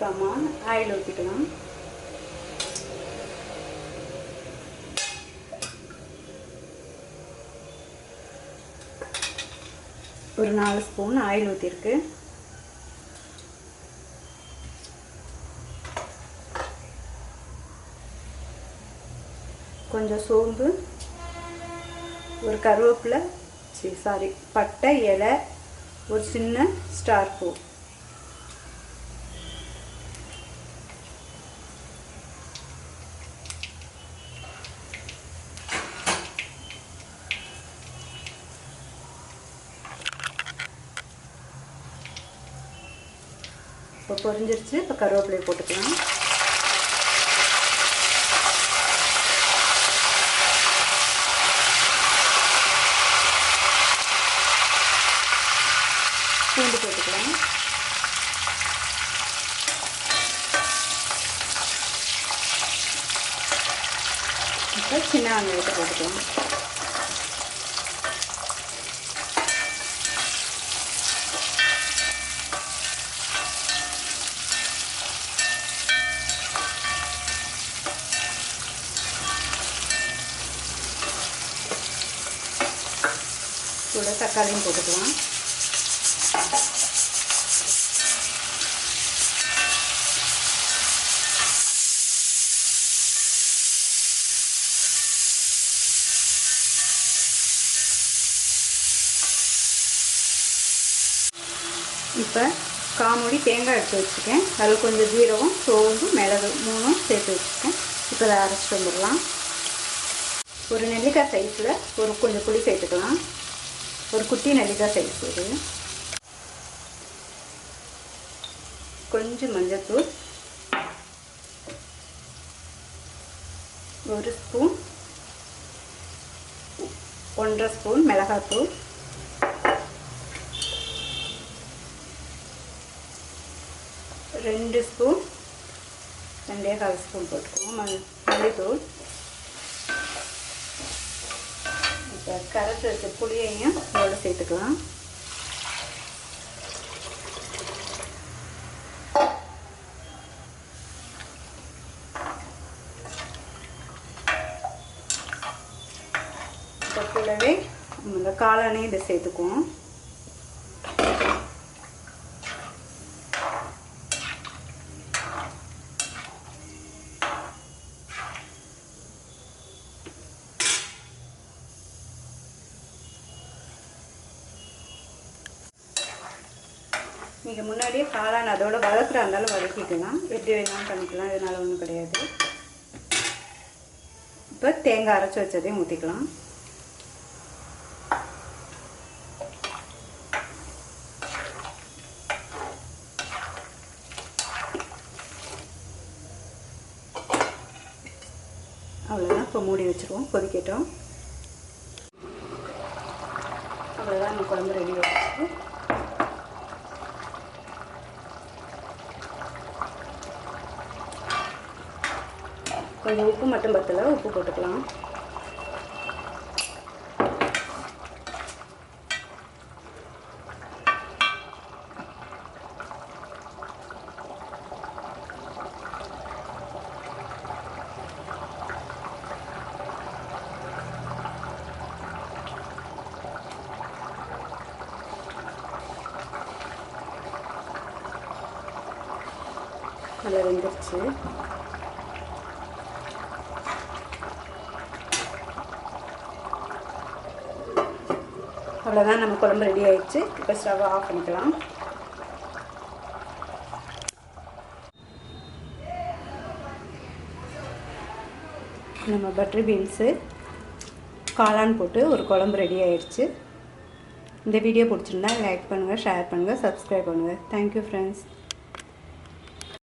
இப்போ ஆயில் ஊற்றிக்கலாம் ஒரு நாலு ஸ்பூன் ஆயில் ஊற்றிருக்கு கொஞ்சம் சோம்பு ஒரு கருவேப்பிலை சரி சாரி பட்டை இலை ஒரு சின்ன ஸ்டார் பூ. இப்போ பொரிஞ்சிருச்சு. இப்போ கருவேப்பிலையை போட்டுக்கலாம். பூண்டு போட்டுக்கலாம். இப்போ சின்ன வெங்காயத்தை போட்டுக்கலாம். கூட தக்காளியும் போட்டுக்கலாம். இப்போ காமூடி தேங்காய் எடுத்து வச்சுருக்கேன். அதில் கொஞ்சம் ஜீரகம் சோம்பு மிளகு மூணும் சேர்த்து வச்சுருக்கேன். இப்போ அதை அரைச்சிட்டு வந்துடலாம். ஒரு நெல்லிக்காய் சைஸில் ஒரு கொஞ்சம் புளி சேர்த்துக்கலாம். ஒரு குட்டி நெல்லிக்காய் சைஸ் இது கொஞ்சம் மஞ்சத்தூள். ஒரு ஸ்பூன். ஒன்றரை ஸ்பூன் மிளகாத்தூள். ரெண்டு ஸ்பூன். ரெண்டே கால் ஸ்பூன் போட்டுக்கோங்க. மல்லித்தூள் இப்போ கரைச்சி வச்ச புளியையும் இதோட சேர்த்துக்கலாம். இப்போ கூடவே இந்த காளானையும் இதை சேர்த்துக்குவோம். நீங்கள் முன்னாடியே காளான் அதோட வளர்க்குறா இருந்தாலும் வதக்கிக்கலாம். எப்படி வேணாலும் பண்ணிக்கலாம் இதனால் ஒன்றும் கிடையாது. இப்போ தேங்காய் அரைச்சி வச்சதையும் ஊற்றிக்கலாம் அவ்வளோதான் இப்போ மூடி வச்சுருவோம். கொதிக்கட்டும். அவ்வளோதான் நம்ம குழம்பு ரெடி ஆகிடுச்சு கொஞ்சம் உப்பு மட்டும் பத்தல உப்பு போட்டுக்கலாம். நல்லா வெந்துருச்சு. அவ்வளோதான் நம்ம குழம்பு ரெடி ஆயிடுச்சு. இப்போ ஸ்டவ் ஆஃப் பண்ணிக்கலாம். நம்ம பட்டர் பீன்ஸு காளான் போட்டு ஒரு குழம்பு ரெடி ஆயிடுச்சு. இந்த வீடியோ பிடிச்சிருந்தா லைக் பண்ணுங்கள் ஷேர் பண்ணுங்கள் சப்ஸ்கிரைப் பண்ணுங்கள் தேங்க்யூ ஃப்ரெண்ட்ஸ்